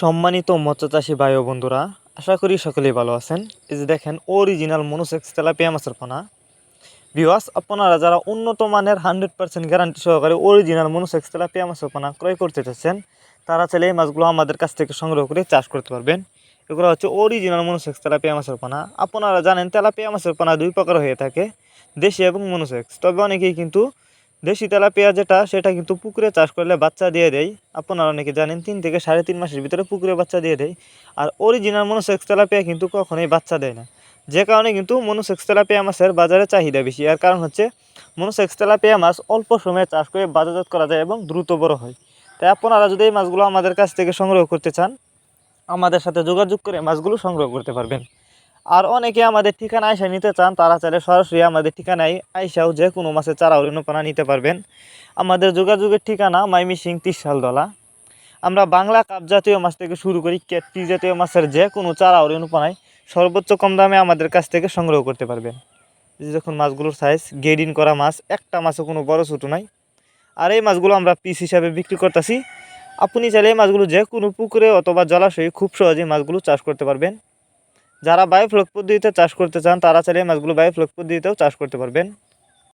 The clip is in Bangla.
সম্মানিত মৎস্যচাষী ভাই ও বন্ধুরা, আশা করি সকলেই ভালো আছেন। এই যে দেখেন অরিজিনাল মনোসেক্স তেলাপিয়া মাছের পোনা। বিওয়াস আপনারা যারা উন্নত মানের হান্ড্রেড পার্সেন্ট গ্যারান্টি সহকারে অরিজিনাল মনোসেক্স তেলাপিয়া মাছের পোনা ক্রয় করতে চাচ্ছেন, তারা চাইলে এই মাছগুলো আমাদের কাছ থেকে সংগ্রহ করে চাষ করতে পারবেন। এগুলো হচ্ছে অরিজিনাল মনোসেক্স তেলাপিয়া মাছের পোনা। আপনারা জানেন, তেলাপিয়া মাছের পোনা দুই প্রকার হয়ে থাকে, দেশি এবং মনোসেক্স তবে অনেকেই কিন্তু দেশি তেলাপিয়া যেটা, সেটা কিন্তু পুকুরে চাষ করলে বাচ্চা দিয়ে দেয়। আপনারা অনেকে জানেন, তিন থেকে সাড়ে তিন মাসের ভিতরে পুকুরে বাচ্চা দিয়ে দেয়। আর অরিজিনাল মনোসেক্স তেলাপিয়া কিন্তু কখনোই বাচ্চা দেয় না। যে কারণে কিন্তু মনোসেক্স তেলাপিয়া মাছের বাজারে চাহিদা বেশি। আর কারণ হচ্ছে মনোসেক্স তেলাপিয়া মাছ অল্প সময়ে চাষ করে বাজারজাত করা যায় এবং দ্রুত বড় হয়। তাই আপনারা যদি এই মাছগুলো আমাদের কাছ থেকে সংগ্রহ করতে চান, আমাদের সাথে যোগাযোগ করে মাছগুলো সংগ্রহ করতে পারবেন। আর অনেকে আমাদের ঠিকানা আয়সা নিতে চান, তারা চাইলে সরাসরি আমাদের ঠিকানায় আইসাও যে কোনো মাছের চারা অনুপানা নিতে পারবেন। আমাদের যোগাযোগের ঠিকানা মাইমি মাইমিসিং তিরশালদলা আমরা বাংলা কাপ জাতীয় মাছ থেকে শুরু করি ক্যাটফি জাতীয় মাছের যে কোনো চারা অনুপানায় সর্বোচ্চ কম দামে আমাদের কাছ থেকে সংগ্রহ করতে পারবেন। যখন মাছগুলোর সাইজ গেডিন করা মাছ, একটা মাছও কোনো বড় ছোটো নাই। আর এই মাছগুলো আমরা পিস হিসাবে বিক্রি করতেছি। আপনি চাইলে এই মাছগুলো যে কোনো পুকুরে অথবা জলাশয়ে খুব সহজেই মাছগুলো চাষ করতে পারবেন। যারা বায়োফ্লক পদ্ধতিতে চাষ করতে চান তারা চাইলে মাছগুলো বায়োফ্লক পদ্ধতিতেও চাষ করতে পারবেন।